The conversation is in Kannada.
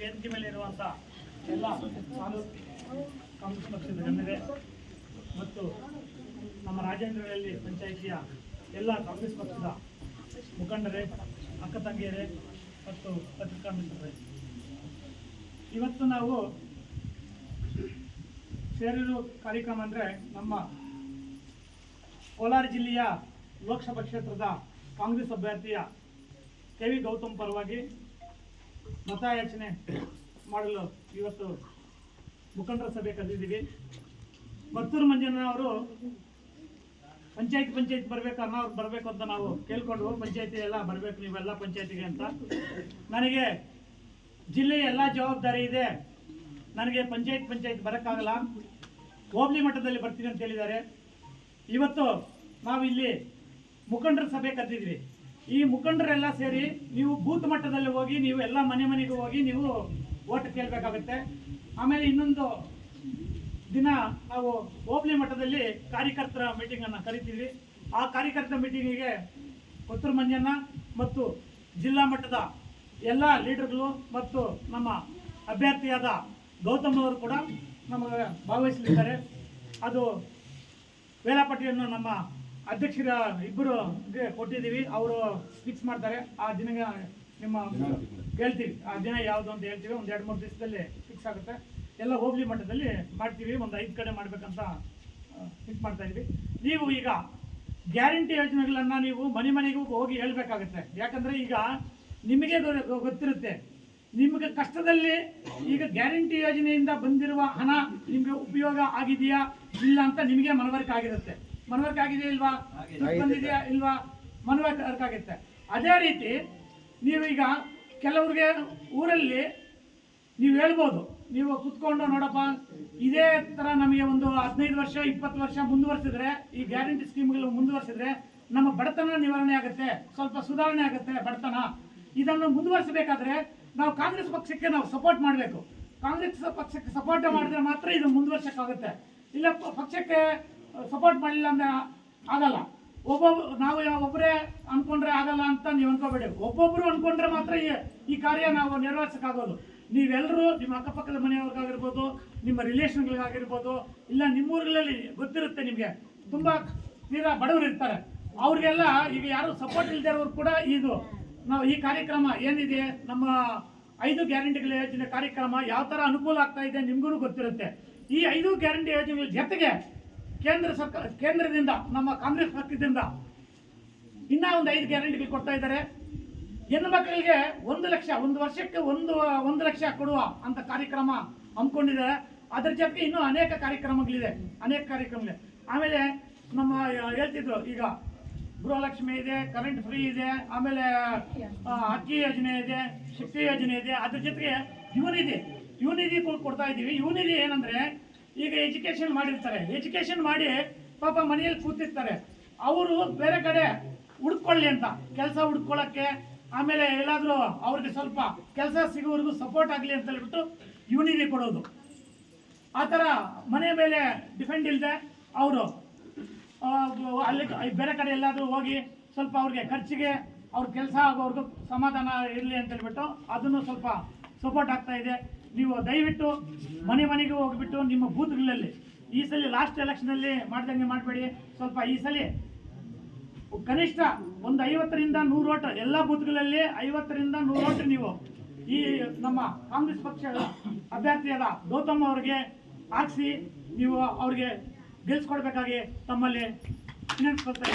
ವೇದಿಕೆ ಮೇಲೆ ಇರುವಂಥ ಎಲ್ಲ ಕಾಂಗ್ರೆಸ್ ಪಕ್ಷದ ಗಣ್ಯರೇ ಮತ್ತು ನಮ್ಮ ರಾಜೇಂದ್ರಗಳಲ್ಲಿ ಪಂಚಾಯಿತಿಯ ಎಲ್ಲ ಕಾಂಗ್ರೆಸ್ ಪಕ್ಷದ ಮುಖಂಡರೇ, ಅಕ್ಕ ತಂಗಿಯರೇ ಮತ್ತು ಪತ್ರಿಕಾ ಮಿತ್ರರೇ ಇವತ್ತು ನಾವು ಸೇರಿರೋ ಕಾರ್ಯಕ್ರಮ ಅಂದರೆ ನಮ್ಮ ಕೋಲಾರ ಜಿಲ್ಲೆಯ ಲೋಕಸಭಾ ಕ್ಷೇತ್ರದ ಕಾಂಗ್ರೆಸ್ ಅಭ್ಯರ್ಥಿಯ ಕೆ ವಿ ಗೌತಮ್ ಪರವಾಗಿ ಮತಯಾಚನೆ ಮಾಡಲು ಇವತ್ತು ಮುಖಂಡರ ಸಭೆ ಕರೆದಿದ್ದೀವಿ. ಮತ್ತೂರು ಮಂಜುನಾ ಅವರು ಪಂಚಾಯತ್ ಪಂಚಾಯತ್ ಬರಬೇಕು ಅನ್ನೋರು ಬರಬೇಕು ಅಂತ ನಾವು ಕೇಳ್ಕೊಂಡು ಪಂಚಾಯತಿ ಎಲ್ಲ ಬರಬೇಕು, ನೀವೆಲ್ಲ ಪಂಚಾಯತಿಗೆ ಅಂತ. ನನಗೆ ಜಿಲ್ಲೆಯ ಎಲ್ಲ ಜವಾಬ್ದಾರಿ ಇದೆ. ನನಗೆ ಪಂಚಾಯತ್ ಪಂಚಾಯತ್ ಬರೋಕ್ಕಾಗಲ್ಲ. ಹೋಬಳಿ ಮಟ್ಟದಲ್ಲಿ ಬರ್ತೀನಿ ಅಂತ ಹೇಳಿದ್ದಾರೆ. ಇವತ್ತು ನಾವು ಇಲ್ಲಿ ಮುಖಂಡರ ಸಭೆ ಕರೆದಿದ್ವಿ ಈ ಮುಖಂಡರೆಲ್ಲ ಸೇರಿ ನೀವು ಬೂತ್ ಮಟ್ಟದಲ್ಲಿ ಹೋಗಿ, ನೀವು ಎಲ್ಲ ಮನೆ ಮನೆಗೂ ಹೋಗಿ ನೀವು ಓಟ್ ಕೇಳಬೇಕಾಗುತ್ತೆ. ಆಮೇಲೆ ಇನ್ನೊಂದು ದಿನ ನಾವು ಹೋಬಳಿ ಮಟ್ಟದಲ್ಲಿ ಕಾರ್ಯಕರ್ತರ ಮೀಟಿಂಗನ್ನು ಕರಿತೀವಿ. ಆ ಕಾರ್ಯಕರ್ತರ ಮೀಟಿಂಗಿಗೆ ಕೊತ್ತೂರು ಮಂಜಣ್ಣ ಮತ್ತು ಜಿಲ್ಲಾ ಮಟ್ಟದ ಎಲ್ಲ ಲೀಡರ್ಗಳು ಮತ್ತು ನಮ್ಮ ಅಭ್ಯರ್ಥಿಯಾದ ಗೌತಮ್ ಅವರು ಕೂಡ ನಮಗೆ ಭಾಗವಹಿಸಲಿದ್ದಾರೆ. ಅದು ವೇಳಾಪಟ್ಟಿಯನ್ನು ನಮ್ಮ ಅಧ್ಯಕ್ಷರ ಇಬ್ಬರು ಕೊಟ್ಟಿದ್ದೀವಿ. ಅವರು ಫಿಕ್ಸ್ ಮಾಡ್ತಾರೆ. ಆ ದಿನ ನಿಮ್ಮ ಹೇಳ್ತೀವಿ. ಆ ದಿನ ಯಾವುದು ಅಂತ ಹೇಳ್ತೀವಿ. ಒಂದು ಎರಡು ಮೂರು ದಿವಸದಲ್ಲಿ ಫಿಕ್ಸ್ ಆಗುತ್ತೆ. ಎಲ್ಲ ಹೋಬಳಿ ಮಟ್ಟದಲ್ಲಿ ಮಾಡ್ತೀವಿ. ಒಂದು ಐದು ಕಡೆ ಮಾಡಬೇಕಂತ ಫಿಕ್ಸ್ ಮಾಡ್ತಾ ಇದ್ವಿ. ನೀವು ಈಗ ಗ್ಯಾರಂಟಿ ಯೋಜನೆಗಳನ್ನ ನೀವು ಮನೆ ಮನೆಗೂ ಹೋಗಿ ಹೇಳಬೇಕಾಗುತ್ತೆ. ಯಾಕಂದ್ರೆ ಈಗ ನಿಮಗೆ ಗೊತ್ತಿರುತ್ತೆ. ನಿಮಗೆ ಕಷ್ಟದಲ್ಲಿ ಈಗ ಗ್ಯಾರಂಟಿ ಯೋಜನೆಯಿಂದ ಬಂದಿರುವ ಹಣ ನಿಮಗೆ ಉಪಯೋಗ ಆಗಿದೆಯಾ ಇಲ್ಲ ಅಂತ ನಿಮಗೆ ಮನವರಿಕೆ ಆಗಿರುತ್ತೆ. ಮನವರಿಕೆ ಆಗಿದೆಯಾ ಇಲ್ವಾ? ಬಂದಿದೆಯಾ ಇಲ್ವಾ? ಮನವರಿಕೆ ಆಗುತ್ತೆ ಅದೇ ರೀತಿ ನೀವೀಗ ಕೆಲವ್ರಿಗೆ ಊರಲ್ಲಿ ನೀವು ಹೇಳ್ಬೋದು ನೀವು ಕುತ್ಕೊಂಡು ನೋಡಪ್ಪ ಇದೇ ಥರ ನಮಗೆ ಒಂದು ಹದಿನೈದು ವರ್ಷ ಇಪ್ಪತ್ತು ವರ್ಷ ಮುಂದುವರಿಸಿದ್ರೆ ಈ ಗ್ಯಾರಂಟಿ ಸ್ಕೀಮ್ಗಳು ಮುಂದುವರಿಸಿದ್ರೆ ನಮ್ಮ ಬಡತನ ನಿವಾರಣೆ ಆಗುತ್ತೆ ಸ್ವಲ್ಪ ಸುಧಾರಣೆ ಆಗುತ್ತೆ ಬಡತನ. ಇದನ್ನು ಮುಂದುವರಿಸಬೇಕಾದ್ರೆ ನಾವು ಕಾಂಗ್ರೆಸ್ ಪಕ್ಷಕ್ಕೆ ನಾವು ಸಪೋರ್ಟ್ ಮಾಡಬೇಕು. ಕಾಂಗ್ರೆಸ್ ಪಕ್ಷಕ್ಕೆ ಸಪೋರ್ಟ್ ಮಾಡಿದ್ರೆ ಮಾತ್ರ ಇದು ಮುಂದುವರ್ಸಕ್ಕಾಗುತ್ತೆ. ಇಲ್ಲ ಪಕ್ಷಕ್ಕೆ ಸಪೋರ್ಟ್ ಮಾಡಲಿಲ್ಲ ಅಂದ್ರೆ ಆಗಲ್ಲ. ಒಬ್ಬೊಬ್ಬ ನಾವು ಒಬ್ಬರೇ ಅನ್ಕೊಂಡ್ರೆ ಆಗಲ್ಲ ಅಂತ ನೀವು ಅನ್ಕೋಬೇಡಿ. ಒಬ್ಬೊಬ್ಬರು ಅನ್ಕೊಂಡ್ರೆ ಮಾತ್ರ ಈ ಈ ಕಾರ್ಯ ನಾವು ನೆರವೇರ್ಸಕ್ಕಾಗೋದು. ನೀವೆಲ್ಲರೂ ನಿಮ್ಮ ಅಕ್ಕಪಕ್ಕದ ಮನೆಯವ್ರಿಗಾಗಿರ್ಬೋದು, ನಿಮ್ಮ ರಿಲೇಷನ್ಗಳಿಗಾಗಿರ್ಬೋದು ಇಲ್ಲ ನಿಮ್ಮೂರುಗಳಲ್ಲಿ ಗೊತ್ತಿರುತ್ತೆ ನಿಮಗೆ. ತುಂಬ ತೀರಾ ಬಡವರು ಇರ್ತಾರೆ. ಅವ್ರಿಗೆಲ್ಲ ಈಗ ಯಾರು ಸಪೋರ್ಟ್ ಇಲ್ಲದೆ ಇರೋರು ಕೂಡ ಇದು. ನಾವು ಈ ಕಾರ್ಯಕ್ರಮ ಏನಿದೆ, ನಮ್ಮ ಐದು ಗ್ಯಾರಂಟಿಗಳ ಯೋಜನೆ ಕಾರ್ಯಕ್ರಮ ಯಾವ ಥರ ಅನುಕೂಲ ಆಗ್ತಾ ಇದೆ ನಿಮಗೂ ಗೊತ್ತಿರುತ್ತೆ. ಈ ಐದು ಗ್ಯಾರಂಟಿ ಯೋಜನೆಗಳ ಜೊತೆಗೆ ಕೇಂದ್ರ ಸರ್ಕಾರ, ಕೇಂದ್ರದಿಂದ, ನಮ್ಮ ಕಾಂಗ್ರೆಸ್ ಪಕ್ಷದಿಂದ ಇನ್ನೂ ಒಂದು ಐದು ಗ್ಯಾರಂಟಿಗಳು ಕೊಡ್ತಾ ಇದ್ದಾರೆ. ಹೆಣ್ಣು ಮಕ್ಕಳಿಗೆ ಒಂದು ಲಕ್ಷ, ಒಂದು ವರ್ಷಕ್ಕೆ ಒಂದು ಒಂದು ಲಕ್ಷ ಕೊಡುವ ಅಂತ ಕಾರ್ಯಕ್ರಮ ಹಮ್ಮಿಕೊಂಡಿದ್ದಾರೆ. ಅದ್ರ ಜೊತೆಗೆ ಇನ್ನೂ ಅನೇಕ ಕಾರ್ಯಕ್ರಮಗಳಿದೆ ಅನೇಕ ಕಾರ್ಯಕ್ರಮಗಳಿದೆ. ಆಮೇಲೆ ನಮ್ಮ ಹೇಳ್ತಿದ್ರು ಈಗ ಗೃಹಲಕ್ಷ್ಮಿ ಇದೆ ಕರೆಂಟ್ ಫ್ರೀ ಇದೆ, ಆಮೇಲೆ ಅಕ್ಕಿ ಯೋಜನೆ ಇದೆ, ಶಕ್ತಿ ಯೋಜನೆ ಇದೆ. ಅದ್ರ ಜೊತೆಗೆ ಯುವನಿಧಿ ಯುವನಿಧಿ ಕೊಡ್ತಾ ಇದ್ದೀವಿ. ಯುವನಿಧಿ ಏನಂದ್ರೆ ಈಗ ಎಜುಕೇಶನ್ ಮಾಡಿರ್ತಾರೆ. ಎಜುಕೇಶನ್ ಮಾಡಿ ಪಾಪ ಮನೆಯಲ್ಲಿ ಕೂತಿರ್ತಾರೆ. ಅವರು ಬೇರೆ ಕಡೆ ಹುಡ್ಕೊಳ್ಳಿ ಅಂತ. ಕೆಲಸ ಹುಡ್ಕೊಳ್ಳೋಕ್ಕೆ ಆಮೇಲೆ ಎಲ್ಲಾದರೂ ಅವ್ರಿಗೆ ಸ್ವಲ್ಪ ಕೆಲಸ ಸಿಗೋವರೆಗೂ ಸಪೋರ್ಟ್ ಆಗಲಿ ಅಂತ ಹೇಳ್ಬಿಟ್ಟು ಯೂನಿಟಿ ಕೊಡೋದು. ಆ ಥರ ಮನೆ ಮೇಲೆ ಡಿಪೆಂಡ್ ಇಲ್ಲದೆ ಅವರು ಅಲ್ಲಿ ಬೇರೆ ಕಡೆ ಎಲ್ಲಾದರೂ ಹೋಗಿ ಸ್ವಲ್ಪ ಅವ್ರಿಗೆ ಖರ್ಚಿಗೆ ಅವ್ರ ಕೆಲಸ ಆಗೋರ್ಗು ಸಮಾಧಾನ ಇರಲಿ ಅಂತ ಹೇಳ್ಬಿಟ್ಟು ಅದನ್ನು ಸ್ವಲ್ಪ ಸಪೋರ್ಟ್ ಆಗ್ತಾ ಇದೆ. ನೀವು ದಯವಿಟ್ಟು ಮನೆ ಮನೆಗೆ ಹೋಗ್ಬಿಟ್ಟು ನಿಮ್ಮ ಬೂತ್ಗಳಲ್ಲಿ ಈ ಸಲ ಲಾಸ್ಟ್ ಎಲೆಕ್ಷನಲ್ಲಿ ಮಾಡ್ದಂಗೆ ಮಾಡಬೇಡಿ. ಸ್ವಲ್ಪ ಈ ಸಲ ಕನಿಷ್ಠ ಒಂದು ಐವತ್ತರಿಂದ ನೂರು ಓಟ್ ಎಲ್ಲ ಬೂತ್ಗಳಲ್ಲಿ ಐವತ್ತರಿಂದ ನೂರು ಓಟ್ ನೀವು ಈ ನಮ್ಮ ಕಾಂಗ್ರೆಸ್ ಪಕ್ಷದ ಅಭ್ಯರ್ಥಿಯಾದ ಗೌತಮ್ ಅವರಿಗೆ ಹಾಕ್ಸಿ ನೀವು ಅವ್ರಿಗೆ ಗೆಲ್ಸ್ಕೊಡ್ಬೇಕಾಗಿ ತಮ್ಮಲ್ಲಿ ವಿನಂತಿಸ್ಕೊಳ್ತಾ